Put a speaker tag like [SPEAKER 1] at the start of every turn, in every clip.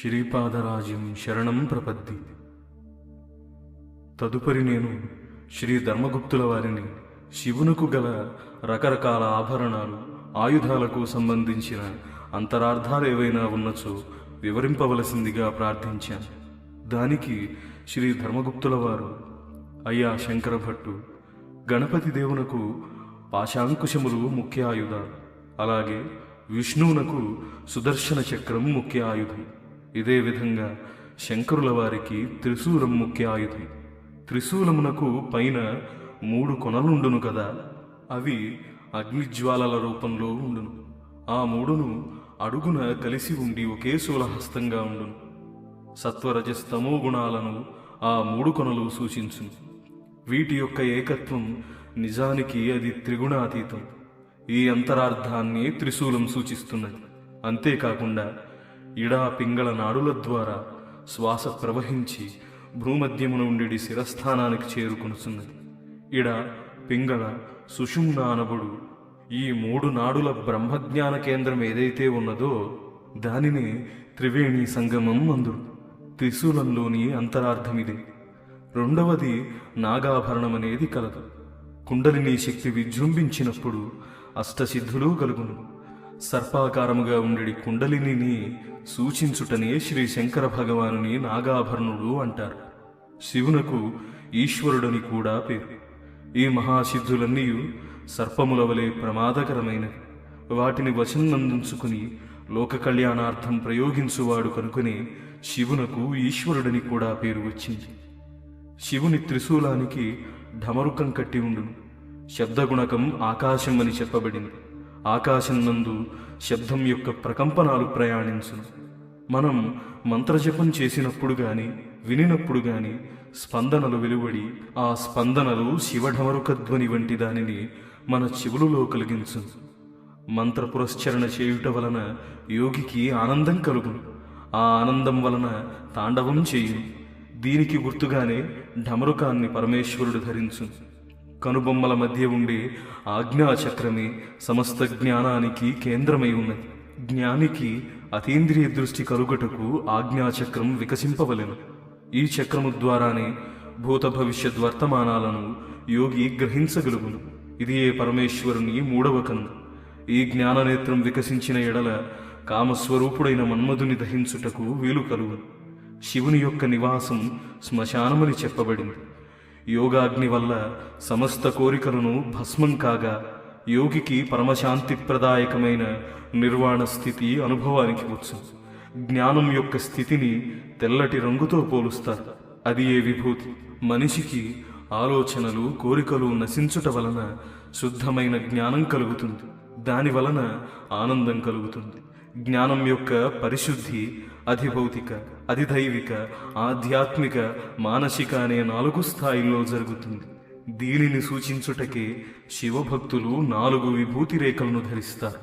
[SPEAKER 1] శ్రీపాదరాజ్యం శరణం ప్రపద్ది. తదుపరి నేను శ్రీ ధర్మగుప్తుల వారిని శివునకు గల రకరకాల ఆభరణాలు ఆయుధాలకు సంబంధించిన అంతరార్థాలు ఏవైనా ఉన్నచో వివరింపవలసిందిగా ప్రార్థించాను. దానికి శ్రీ ధర్మగుప్తుల వారు అయ్యా శంకర భట్టు గణపతి దేవునకు పాశాంకుశములు ముఖ్య ఆయుధాలు అలాగే విష్ణువునకు సుదర్శన చక్రం ముఖ్య ఆయుధం. ఇదే విధంగా శంకరుల వారికి త్రిశూలం ముఖ్య ఆయుధం త్రిశూలమునకు పైన మూడు కొనలుండును కదా అవి అగ్నిజ్వాలల రూపంలో ఉండును. ఆ మూడును అడుగున కలిసి ఉండి ఒకే శూలహస్తంగా ఉండును. సత్వరజస్తమో గుణాలను ఆ మూడు కొనలు సూచించును. వీటి యొక్క ఏకత్వం నిజానికి అది త్రిగుణాతీతం. ఈ అంతరార్థాన్ని త్రిశూలం సూచిస్తున్నది. అంతేకాకుండా ఇడా పింగళ నాడుల ద్వారా శ్వాస ప్రవహించి భూమధ్యమున ఉండేటి శిరస్థానానికి చేరుకొనుచున్నది. ఇడ పింగళ సుషుమ్న అనబడు. ఈ మూడు నాడుల బ్రహ్మజ్ఞాన కేంద్రం ఏదైతే ఉన్నదో దానిని త్రివేణి సంగమం అందుడు త్రిశూలంలోని అంతరార్థమిదే. రెండవది నాగాభరణం అనేది కలదు. కుండలిని శక్తి విజృంభించినప్పుడు అష్టసిద్ధులు కలుగును. సర్పాకారముగా ఉండేడి కుండలిని సూచించుటనే శ్రీ శంకర భగవానుని నాగాభరణుడు అంటారు. శివునకు ఈశ్వరుడని కూడా పేరు. ఈ మహాసిద్ధులన్నీ సర్పముల వలె ప్రమాదకరమైనవి. వాటిని వశంనందుంచుకుని లోక కళ్యాణార్థం ప్రయోగించువాడు కనుకనే శివునకు ఈశ్వరుడని కూడా పేరు వచ్చింది. శివుని త్రిశూలానికి ఢమరుకం కట్టి ఉండును. శబ్దగుణకం ఆకాశం అని చెప్పబడింది. ఆకాశం నందు శబ్దం యొక్క ప్రకంపనాలు ప్రయాణించును. మనం మంత్రజపం చేసినప్పుడు గాని వినినప్పుడు గాని స్పందనలు వెలువడి ఆ స్పందనలు శివఢమరుక ధ్వని వంటి దానిని మన చెవులలో కలిగించు మంత్రపురస్చరణ చేయుట వలన యోగికి ఆనందం కలుగును. ఆ ఆనందం వలన తాండవం చేయు దీనికి గుర్తుగానే ఢమరుకాన్ని పరమేశ్వరుడు ధరించు కనుబొమ్మల మధ్య ఉండే ఆజ్ఞాచక్రమే సమస్త జ్ఞానానికి కేంద్రమై ఉన్నది. జ్ఞానికి అతీంద్రియ దృష్టి కలుగుటకు ఆజ్ఞాచక్రం వికసింపవలెను. ఈ చక్రము ద్వారానే భూత భవిష్యత్ వర్తమానాలను యోగి గ్రహించగలుగును. ఇది ఏ పరమేశ్వరుని మూడవ కన్ను ఈ జ్ఞాననేత్రం వికసించిన ఎడల కామస్వరూపుడైన మన్మధుని దహించుటకు వీలు కలుగును. శివుని యొక్క నివాసం శ్మశానమని చెప్పబడింది. యోగాగ్ని వల్ల సమస్త కోరికలను భస్మం కాగా యోగికి పరమశాంతిప్రదాయకమైన నిర్వాణ స్థితి అనుభవానికి వచ్చు. జ్ఞానం యొక్క స్థితిని తెల్లటి రంగుతో పోలుస్తారు. అది ఏ విభూతి? మనిషికి ఆలోచనలు కోరికలు నశించుట వలన శుద్ధమైన జ్ఞానం కలుగుతుంది. దాని వలన ఆనందం కలుగుతుంది. జ్ఞానం యొక్క పరిశుద్ధి అధిభౌతిక అధిదైవిక ఆధ్యాత్మిక మానసిక అనే నాలుగు స్థాయిల్లో జరుగుతుంది. దీనిని సూచించుటకే శివభక్తులు నాలుగు విభూతి రేఖలను ధరిస్తారు.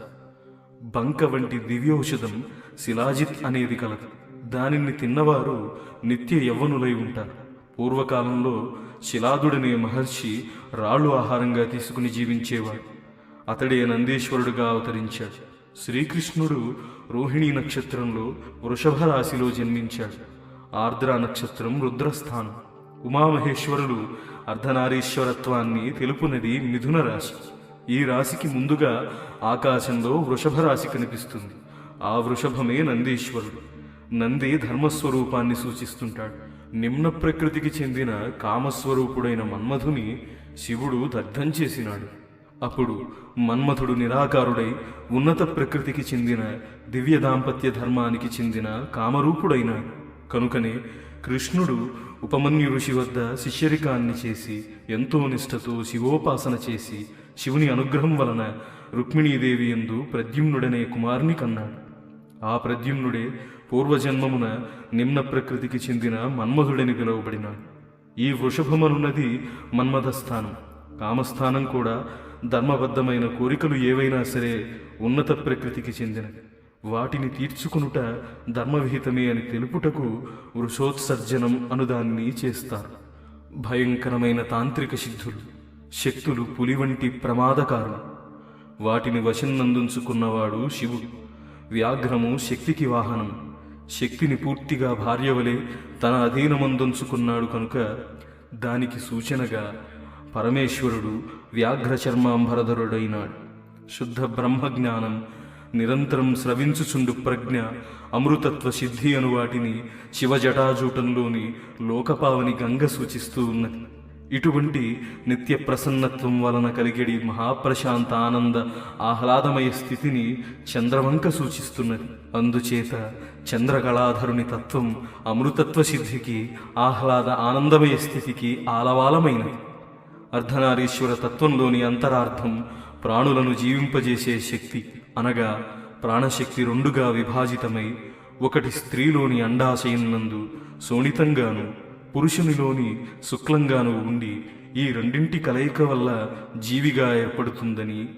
[SPEAKER 1] బంక వంటి దివ్యౌషధం శిలాజిత్ అనేది కలదు. దానిని తిన్నవారు నిత్య యవ్వనులై ఉంటారు. పూర్వకాలంలో శిలాదుడనే మహర్షి రాళ్ళు ఆహారంగా తీసుకుని జీవించేవాడు. అతడే నందీశ్వరుడుగా అవతరించాడు. శ్రీకృష్ణుడు రోహిణీ నక్షత్రంలో వృషభ రాశిలో జన్మించాడు. ఆర్ద్ర నక్షత్రం రుద్రస్థానం. ఉమామహేశ్వరులు అర్ధనారీశ్వరత్వాన్ని తెలుపునది మిథున రాశి. ఈ రాశికి ముందుగా ఆకాశంలో వృషభ రాశి కనిపిస్తుంది. ఆ వృషభమే నందీశ్వరుడు. నంది ధర్మస్వరూపాన్ని సూచిస్తుంటాడు. నిమ్న ప్రకృతికి చెందిన కామస్వరూపుడైన మన్మధుని శివుడు దగ్ధం చేసినాడు. అప్పుడు మన్మథుడు నిరాకారుడై ఉన్నత ప్రకృతికి చెందిన దివ్య దాంపత్య ధర్మానికి చెందిన కామరూపుడైనాడు కనుకనే కృష్ణుడు ఉపమన్యు ఋషి వద్ద శిష్యరికాన్ని చేసి ఎంతో నిష్ఠతో శివోపాసన చేసి శివుని అనుగ్రహం వలన రుక్మిణీదేవి ఎందు ప్రద్యుమ్నుడనే కుమారుని కన్నాడు. ఆ ప్రద్యుమ్నుడే పూర్వజన్మమున నిమ్న ప్రకృతికి చెందిన మన్మధుడని పిలువబడినాడు. ఈ వృషభమనున్నది మన్మథస్థానం. కామస్థానం కూడా ధర్మబద్ధమైన కోరికలు ఏవైనా సరే ఉన్నత ప్రకృతికి చెందినవి వాటిని తీర్చుకునుట ధర్మవిహితమే అని తెలుపుటకు వృషోత్సర్జనం అనుదాన్ని చేస్తారు. భయంకరమైన తాంత్రిక సిద్ధులు శక్తులు పులి వంటి ప్రమాదకారులు. వాటిని వశన్నందుంచుకున్నవాడు శివుడు. వ్యాఘ్రము శక్తికి వాహనం. శక్తిని పూర్తిగా భార్యవలే తన అధీనమందుంచుకున్నాడు కనుక దానికి సూచనగా పరమేశ్వరుడు వ్యాఘ్రచర్మాంబరధరుడైనాడు శుద్ధ బ్రహ్మజ్ఞానం నిరంతరం స్రవించుచుండు ప్రజ్ఞ అమృతత్వ సిద్ధి అను వాటిని శివజటాజూటంలోని లోకపావని గంగ సూచిస్తూ ఉన్నది. ఇటువంటి నిత్య ప్రసన్నత్వం వలన కలిగడి మహాప్రశాంత ఆనంద ఆహ్లాదమయ స్థితిని చంద్రవంక సూచిస్తున్నది. అందుచేత చంద్రకళాధరుని తత్వం అమృతత్వ సిద్ధికి ఆహ్లాద ఆనందమయ స్థితికి ఆలవాలమైనది. అర్ధనారీశ్వర తత్వంలోని అంతరార్థం ప్రాణులను జీవింపజేసే శక్తి అనగా ప్రాణశక్తి రెండుగా విభాజితమై ఒకటి స్త్రీలోని అండాశయం నందు శోణితంగాను పురుషునిలోని శుక్లంగాను ఉండి ఈ రెండింటి కలయిక వల్ల జీవిగా ఏర్పడుతుందని.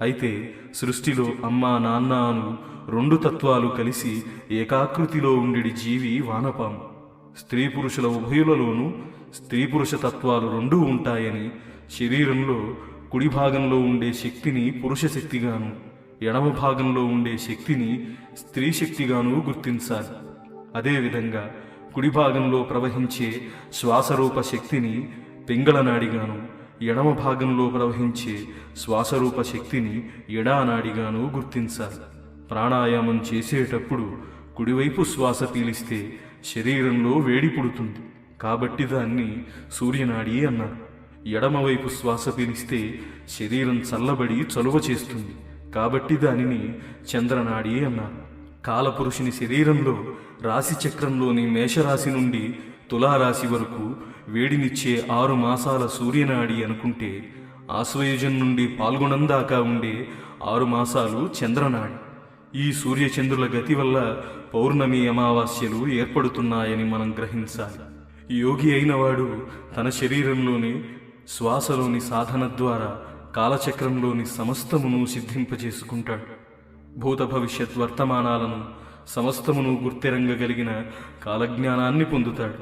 [SPEAKER 1] అయితే సృష్టిలో అమ్మా నాన్న అను రెండు తత్వాలు కలిసి ఏకాకృతిలో ఉండి జీవి వానపాము. స్త్రీ పురుషుల ఉభయులలోనూ స్త్రీ పురుష తత్వాలు రెండూ ఉంటాయని శరీరంలో కుడి భాగంలో ఉండే శక్తిని పురుష శక్తిగాను ఎడమ భాగంలో ఉండే శక్తిని స్త్రీ శక్తిగాను గుర్తించాలి. అదేవిధంగా కుడి భాగంలో ప్రవహించే శ్వాసరూప శక్తిని పింగళనాడిగాను ఎడమ భాగంలో ప్రవహించే శ్వాసరూప శక్తిని ఎడానాడిగాను గుర్తించాలి. ప్రాణాయామం చేసేటప్పుడు కుడివైపు శ్వాస పీలిస్తే శరీరంలో వేడి పుడుతుంది. కాబట్టి దాన్ని సూర్యనాడి అన్నారు ఎడమవైపు శ్వాస పీలిస్తే శరీరం చల్లబడి చలువ చేస్తుంది. కాబట్టి దానిని చంద్రనాడి అన్నారు కాలపురుషుని శరీరంలో రాశి చక్రంలోని మేషరాశి నుండి తులారాశి వరకు వేడినిచ్చే ఆరు మాసాల సూర్యనాడి అనుకుంటే ఆశ్వయుజం నుండి పాల్గొనం దాకా ఉండే ఆరు మాసాలు చంద్రనాడి. ఈ సూర్యచంద్రుల గతి వల్ల పౌర్ణమి అమావాస్యలు ఏర్పడుతున్నాయని మనం గ్రహించాలి. యోగి అయినవాడు తన శరీరంలోని శ్వాసలోని సాధన ద్వారా కాలచక్రంలోని సమస్తమును సిద్ధింపజేసుకుంటాడు. భూత భవిష్యత్ వర్తమానాలను సమస్తమును గుర్తిరంగగలిగిన కాలజ్ఞానాన్ని పొందుతాడు.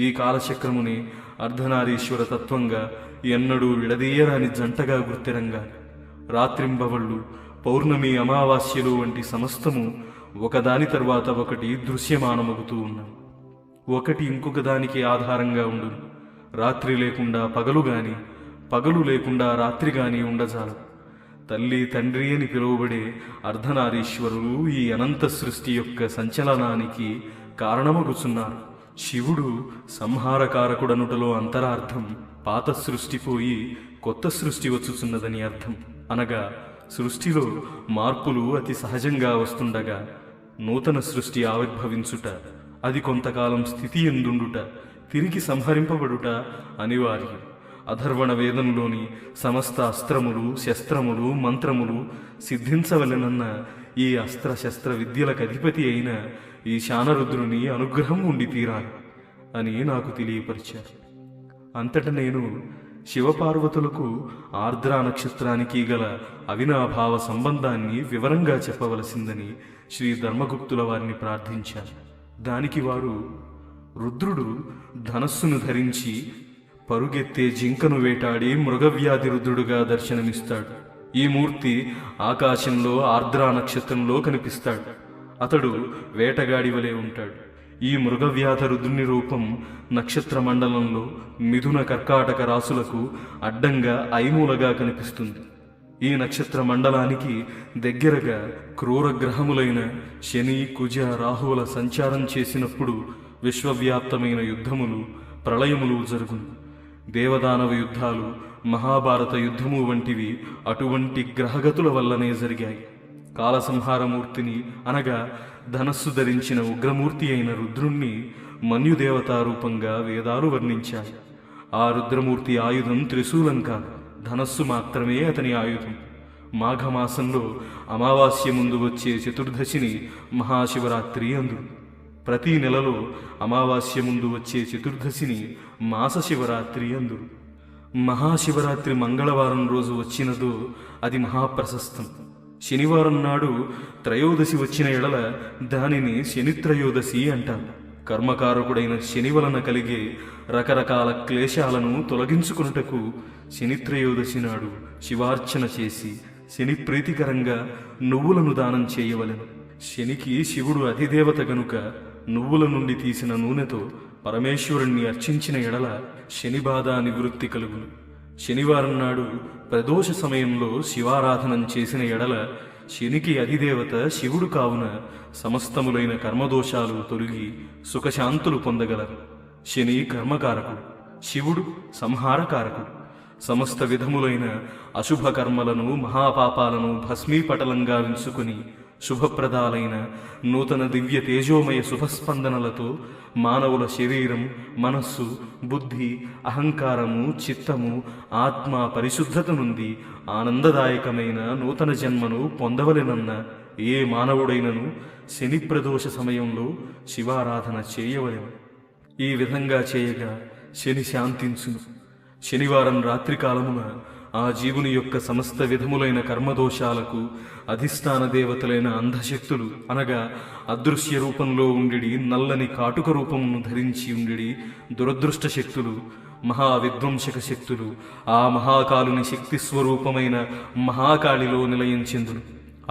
[SPEAKER 1] ఈ కాలచక్రముని అర్ధనారీశ్వర తత్వంగా ఎన్నడూ విడదీయరాని జంటగా గుర్తిరంగా రాత్రింబవళ్ళు పౌర్ణమి అమావాస్యలు వంటి సమస్తము ఒకదాని తర్వాత ఒకటి దృశ్యమానమగుతూ ఉన్నాయి ఒకటి ఇంకొక దానికి ఆధారంగా ఉండును. రాత్రి లేకుండా పగలు గాని పగలు లేకుండా రాత్రి గాని ఉండజాలదు తల్లి తండ్రి అని పిలువబడే అర్ధనారీశ్వరులు ఈ అనంత సృష్టి యొక్క సంచలనానికి కారణమగుచున్నారు. శివుడు సంహారకారకుడనుటలో అంతరార్థం పాత సృష్టి పోయి కొత్త సృష్టి వచ్చుచున్నదని అర్థం. అనగా సృష్టిలో మార్పులు అతి సహజంగా వస్తుండగా నూతన సృష్టి ఆవిర్భవించుట అది కొంతకాలం స్థితి ఎందుండుట తిరిగి సంహరింపబడుట అనివార్యం. అధర్వణ వేదంలోని సమస్త అస్త్రములు శస్త్రములు మంత్రములు సిద్ధించవలెనన్న ఈ అస్త్ర శస్త్ర విద్యలకు అధిపతి అయిన ఈ శానరుద్రుని అనుగ్రహం ఉండి తీరాలి అని నాకు తెలియపరిచారు. అంతట నేను శివపార్వతులకు ఆర్ద్రా నక్షత్రానికి గల అవినాభావ సంబంధాన్ని వివరంగా చెప్పవలసిందని శ్రీ ధర్మగుప్తుల వారిని ప్రార్థించాను. దానికి వారు రుద్రుడు ధనస్సును ధరించి పరుగెత్తే జింకను వేటాడి మృగవ్యాధి రుద్రుడుగా దర్శనమిస్తాడు. ఈ మూర్తి ఆకాశంలో ఆర్ద్రా నక్షత్రంలో కనిపిస్తాడు. అతడు వేటగాడి వలె ఉంటాడు. ఈ మృగవ్యాధ రుద్రుని రూపం నక్షత్ర మండలంలో మిథున కర్కాటక రాసులకు అడ్డంగా ఐమూలగా కనిపిస్తుంది. ఈ నక్షత్ర మండలానికి దగ్గరగా క్రూర గ్రహములైన శని కుజ రాహువుల సంచారం చేసినప్పుడు విశ్వవ్యాప్తమైన యుద్ధములు ప్రళయములు జరుగును. దేవదానవ యుద్ధాలు మహాభారత యుద్ధము వంటివి అటువంటి గ్రహగతుల వల్లనే జరిగాయి. కాలసంహారమూర్తిని అనగా ధనస్సు ధరించిన ఉగ్రమూర్తి అయిన రుద్రుణ్ణి మన్యుదేవతారూపంగా వేదాలు వర్ణించాయి. ఆ రుద్రమూర్తి ఆయుధం త్రిశూలం కాదు. ధనస్సు మాత్రమే అతని ఆయుధం. మాఘమాసంలో అమావాస్య ముందు వచ్చే చతుర్దశిని మహాశివరాత్రి అందురు ప్రతి నెలలో అమావాస్య ముందు వచ్చే చతుర్దశిని మాస శివరాత్రి అందురు మహాశివరాత్రి మంగళవారం రోజు వచ్చినదో అది మహాప్రశస్తం. శనివారం నాడు త్రయోదశి వచ్చిన ఎడల దానిని శనిత్రయోదశి అంటారు కర్మకారకుడైన శని వలన కలిగే రకరకాల క్లేశాలను తొలగించుకున్నటకు శనిత్రయోదశి నాడు శివార్చన చేసి శని ప్రీతికరంగా నువ్వులను దానం చేయవలెను. శనికి శివుడు అధిదేవత గనుక నువ్వుల నుండి తీసిన నూనెతో పరమేశ్వరుణ్ణి అర్చించిన ఎడల శని బాధ నివృత్తి కలుగును. శనివారం నాడు ప్రదోష సమయంలో శివారాధనం చేసిన ఎడల శనికి అధిదేవత శివుడు కావున సమస్తములైన కర్మదోషాలు తొలగి సుఖశాంతులు పొందగలరు. శని కర్మకారకుడు శివుడు సంహారకారకుడు. సమస్త విధములైన అశుభ కర్మలను మహాపాపాలను భస్మీపటలంగా వించుకుని శుభప్రదాలైన నూతన దివ్య తేజోమయ శుభస్పందనలతో మానవుల శరీరం మనస్సు బుద్ధి అహంకారము చిత్తము ఆత్మ పరిశుద్ధత నుండి ఆనందదాయకమైన నూతన జన్మను పొందవలెనన్న ఏ మానవుడైనను శని ప్రదోష సమయంలో శివారాధన చేయవలెను. ఈ విధంగా చేయగా శని శాంతించును. శనివారం రాత్రికాలమున ఆ జీవుని యొక్క సమస్త విధములైన కర్మదోషాలకు అధిష్టాన దేవతలైన అంధశక్తులు అనగా అదృశ్య రూపంలో ఉండిడి నల్లని కాటుక రూపమును ధరించి ఉండిడి దురదృష్ట శక్తులు మహా విధ్వంసక శక్తులు ఆ మహాకాలుని శక్తి స్వరూపమైన మహాకాళిలో నిలయించెందును.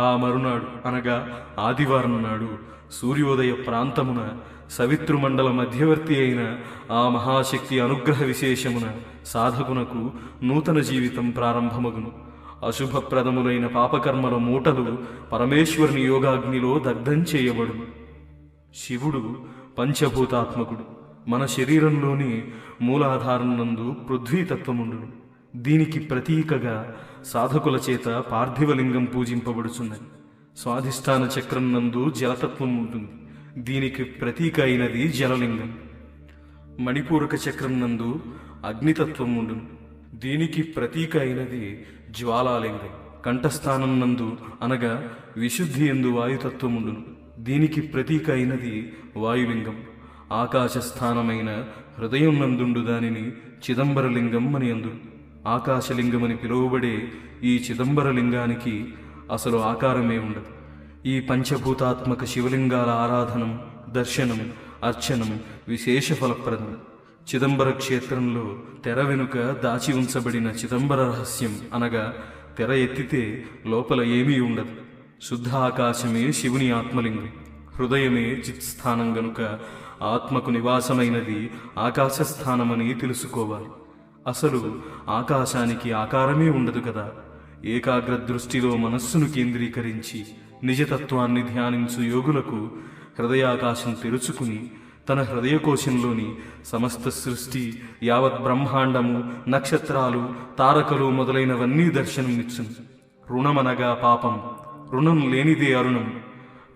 [SPEAKER 1] ఆ మరునాడు అనగా ఆదివారం నాడు సూర్యోదయ ప్రాంతమున సవితృమండల మధ్యవర్తి అయిన ఆ మహాశక్తి అనుగ్రహ విశేషమున సాధకునకు నూతన జీవితం ప్రారంభమగును. అశుభప్రదములైన పాపకర్మల మూటలు పరమేశ్వరుని యోగాగ్నిలో దగ్ధం చేయబడును. శివుడు పంచభూతాత్మకుడు. మన శరీరంలోని మూలాధారం నందు పృథ్వీతత్వముండును. దీనికి ప్రతీకగా సాధకుల చేత పార్థివలింగం పూజింపబడుచున్నది. స్వాధిష్టాన చక్రం నందు జలతత్వం ఉంటుంది దీనికి ప్రతీక అయినది జలలింగం. మణిపూరక చక్రం నందు అగ్నితత్వం ఉండును. దీనికి ప్రతీక అయినది జ్వాలాలింగం. కంఠస్థానం నందు అనగా విశుద్ధి ఎందు వాయుతత్వం ఉండును. దీనికి ప్రతీక అయినది వాయులింగం. ఆకాశస్థానమైన హృదయం నందుండు దానిని చిదంబరలింగం అని అందు ఆకాశలింగమని పిలువబడే ఈ చిదంబరలింగానికి అసలు ఆకారమే ఉండదు. ఈ పంచభూతాత్మక శివలింగాల ఆరాధనం దర్శనం అర్చనం విశేష ఫలప్రదం. చిదంబర క్షేత్రంలో తెర వెనుక దాచి ఉంచబడిన చిదంబర రహస్యం అనగా తెర ఎత్తితే లోపల ఏమీ ఉండదు. శుద్ధ ఆకాశమే శివుని ఆత్మలింగం. హృదయమే చిత్స్థానం గనుక ఆత్మకు నివాసమైనది ఆకాశస్థానమని తెలుసుకోవాలి. అసలు ఆకాశానికి ఆకారమే ఉండదు కదా. ఏకాగ్ర దృష్టిలో మనస్సును కేంద్రీకరించి నిజతత్వాన్ని ధ్యానించు యోగులకు హృదయాకాశం తెరుచుకుని తన హృదయకోశంలోని సమస్త సృష్టి యావత్ బ్రహ్మాండము నక్షత్రాలు తారకలు మొదలైనవన్నీ దర్శనమిచ్చును. రుణమనగా పాపం రుణం లేనిదే అరుణం.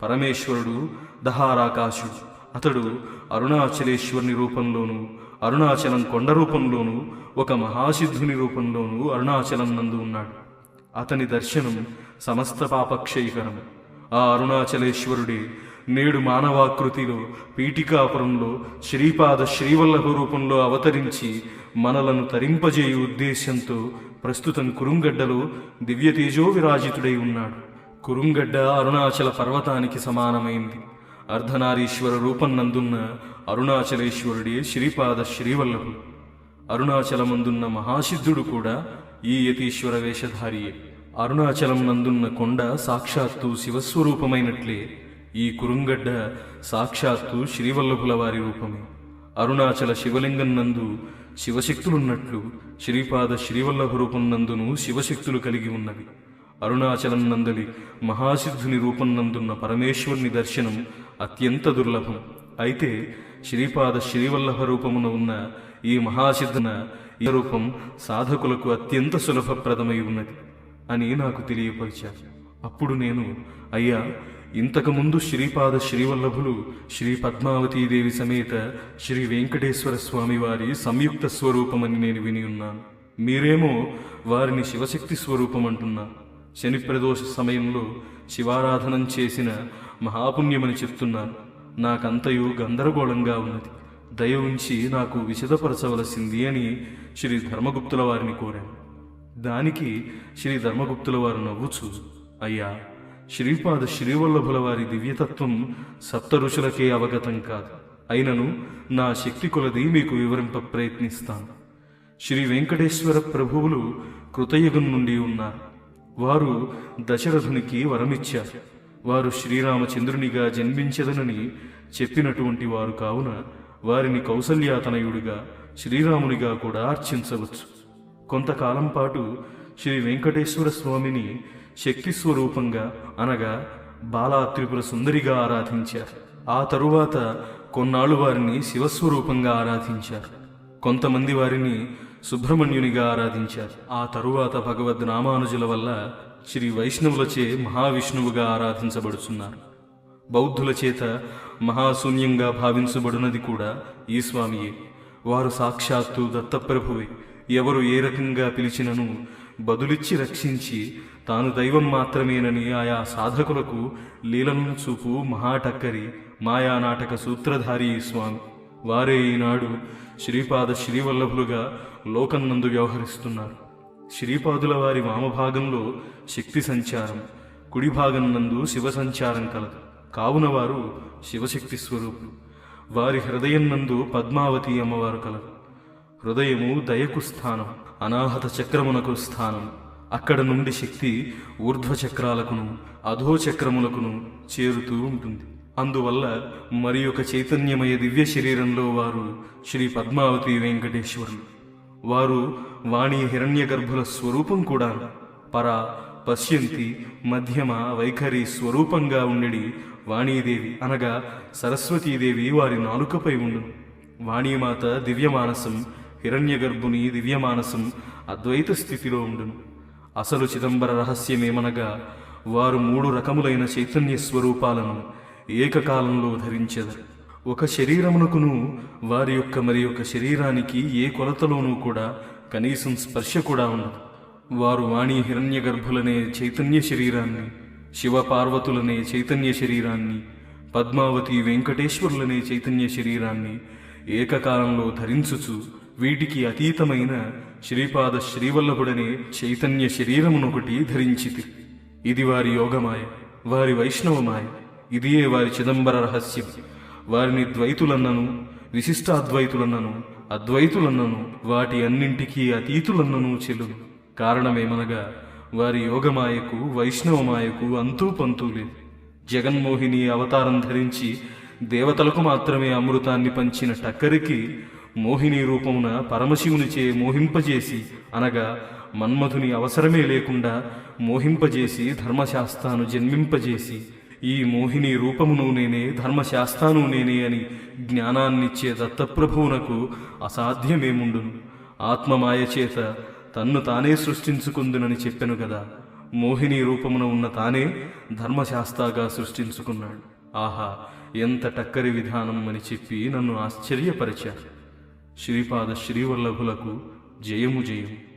[SPEAKER 1] పరమేశ్వరుడు దహారాకాశుడు. అతడు అరుణాచలేశ్వరుని రూపంలోను అరుణాచలం కొండ రూపంలోను ఒక మహాసిద్ధుని రూపంలోను అరుణాచలం నందు ఉన్నాడు. అతని దర్శనం సమస్త పాపక్షయకరం ఆ అరుణాచలేశ్వరుడే నేడు మానవాకృతిలో పీఠికాపురంలో శ్రీపాద శ్రీవల్లభ రూపంలో అవతరించి మనలను తరింపజేయు ఉద్దేశ్యంతో ప్రస్తుతం కురుంగడ్డలో దివ్యతేజో విరాజితుడై ఉన్నాడు. కురుంగడ్డ అరుణాచల పర్వతానికి సమానమైంది. అర్ధనారీశ్వర రూపం నందున్న అరుణాచలేశ్వరుడే శ్రీపాద శ్రీవల్లభుడు. అరుణాచలమందున్న మహాసిద్ధుడు కూడా ఈ యతీశ్వర వేషధారియే అరుణాచలం నందున్న కొండ సాక్షాత్తు శివస్వరూపమైనట్లే ఈ కురుంగడ్డ సాక్షాత్తు శ్రీవల్లభుల వారి రూపమే. అరుణాచల శివలింగం నందు శివశక్తులున్నట్లు శ్రీపాద శ్రీవల్లభ రూపం నందును శివశక్తులు కలిగి ఉన్నవి. అరుణాచలం నందలి మహాసిద్ధుని రూపం నందున్న పరమేశ్వరుని దర్శనం అత్యంత దుర్లభం. అయితే శ్రీపాద శ్రీవల్లభ రూపమున ఉన్న ఈ మహాసిద్ధన ఈ రూపం సాధకులకు అత్యంత సులభప్రదమై ఉన్నది అని నాకు తెలియపరిచారు. అప్పుడు నేను అయ్యా ఇంతకుముందు శ్రీపాద శ్రీవల్లభులు శ్రీ పద్మావతీదేవి సమేత శ్రీ వెంకటేశ్వర స్వామి వారి సంయుక్త స్వరూపమని నేను విని ఉన్నాను. మీరేమో వారిని శివశక్తి స్వరూపం అంటున్నా శని ప్రదోష సమయంలో శివారాధనం చేసిన మహాపుణ్యమని చెప్తున్నాను. నాకంతయు గందరగోళంగా ఉన్నది. దయ ఉంచి నాకు విశదపరచవలసింది అని శ్రీ ధర్మగుప్తుల వారిని కోరాను. దానికి శ్రీ ధర్మగుప్తుల వారు నవ్వుచూ అయ్యా శ్రీపాద శ్రీవల్లభుల వారి దివ్యతత్వం సప్త ఋషులకే అవగతం కాదు. అయినను నా శక్తి కొలది మీకు వివరింప ప్రయత్నిస్తాను. శ్రీ వెంకటేశ్వర ప్రభువులు కృతయుగం నుండి ఉన్నారు. వారు దశరథునికి వరమిచ్చారు. వారు శ్రీరామచంద్రునిగా జన్మించదనని చెప్పినటువంటి వారు కావున వారిని కౌసల్యాతనయుడిగా శ్రీరామునిగా కూడా అర్చించవచ్చు కొంతకాలం పాటు శ్రీ వెంకటేశ్వర స్వామిని శక్తి స్వరూపంగా అనగా బాలా త్రిపుర సుందరిగా ఆరాధించారు. ఆ తరువాత కొన్నాళ్ళు వారిని శివస్వరూపంగా ఆరాధించారు. కొంతమంది వారిని సుబ్రహ్మణ్యునిగా ఆరాధించారు. ఆ తరువాత భగవద్ రామానుజుల వల్ల శ్రీ వైష్ణవులచే మహావిష్ణువుగా ఆరాధించబడుచున్నారు. బౌద్ధుల చేత మహాశూన్యంగా భావించబడినది కూడా ఈ స్వామియే. వారు సాక్షాత్తు దత్తప్రభువే. ఎవరు ఏ రకంగా పిలిచినను బదులిచ్చి రక్షించి తాను దైవం మాత్రమేనని ఆయా సాధకులకు లీలను చూపు మహాటక్కరి మాయానాటక సూత్రధారి ఈ స్వామి. వారే ఈనాడు శ్రీపాద శ్రీవల్లభులుగా లోకన్నందు వ్యవహరిస్తున్నారు. శ్రీపాదుల వారి వామభాగంలో శక్తి సంచారం కుడిభాగం నందు శివ సంచారం కలదు. కావున వారు శివశక్తి స్వరూపులు వారి హృదయం నందు పద్మావతి అమ్మవారు కలరు హృదయము దయకు స్థానం అనాహత చక్రమునకు స్థానం. అక్కడ నుండి శక్తి ఊర్ధ్వచక్రాలకును అధోచక్రములకును చేరుతూ ఉంటుంది. అందువల్ల మరి ఒక చైతన్యమయ దివ్య శరీరంలో వారు శ్రీ పద్మావతి వెంకటేశ్వరులు. వారు వాణి హిరణ్య గర్భుల స్వరూపం కూడా పర పశ్యంతి మధ్యమ వైఖరి స్వరూపంగా ఉండడి. వాణీదేవి అనగా సరస్వతీదేవి వారి నాలుకపై ఉండు వాణీమాత దివ్యమానసం హిరణ్యగర్భుని దివ్యమానసం అద్వైత స్థితిలో ఉండును. అసలు చిదంబర రహస్యమేమనగా వారు మూడు రకములైన చైతన్య స్వరూపాలను ఏకకాలంలో ధరించెదరు. ఒక శరీరమునకును వారి యొక్క మరి యొక్క శరీరానికి ఏ కొలతలోనూ కూడా కనీసం స్పర్శ కూడా ఉండదు. వారు వాణి హిరణ్య గర్భులనే చైతన్య శరీరాన్ని శివపార్వతులనే చైతన్య శరీరాన్ని పద్మావతి వెంకటేశ్వరులనే చైతన్య శరీరాన్ని ఏకకాలంలో ధరించుచు వీటికి అతీతమైన శ్రీపాద శ్రీవల్లభుడనే చైతన్య శరీరమునొకటి ధరించితి. ఇది వారి యోగమాయ వారి వైష్ణవమాయ ఇదియే వారి చిదంబర రహస్యం. వారిని ద్వైతులన్నను విశిష్టాద్వైతులన్నను అద్వైతులన్నను వాటి అన్నింటికీ అతీతులన్నను చెల్లును కారణమేమనగా వారి యోగమాయకు వైష్ణవమాయకు అంతూ పంతూ లేదు. జగన్మోహిని అవతారం ధరించి దేవతలకు మాత్రమే అమృతాన్ని పంచిన టక్కరికి మోహిని రూపమున పరమశివునిచే మోహింపజేసి అనగా మన్మధుని అవసరమే లేకుండా మోహింపజేసి ధర్మశాస్త్రాను జన్మింపజేసి ఈ మోహిని రూపమును నేనే ధర్మశాస్త్రాను నేనే అని జ్ఞానాన్నిచ్చే దత్తప్రభువునకు అసాధ్యమేముండును. ఆత్మమాయ చేత తన్ను తానే సృష్టించుకుందునని చెప్పెను కదా. మోహిని రూపమున ఉన్న తానే ధర్మశాస్త్రగా సృష్టించుకున్నాడు. ఆహా ఎంత టక్కరి విధానం అని చెప్పి నన్ను ఆశ్చర్యపరిచారు. శ్రీపాద శ్రీవల్లభులకు జయము జయము.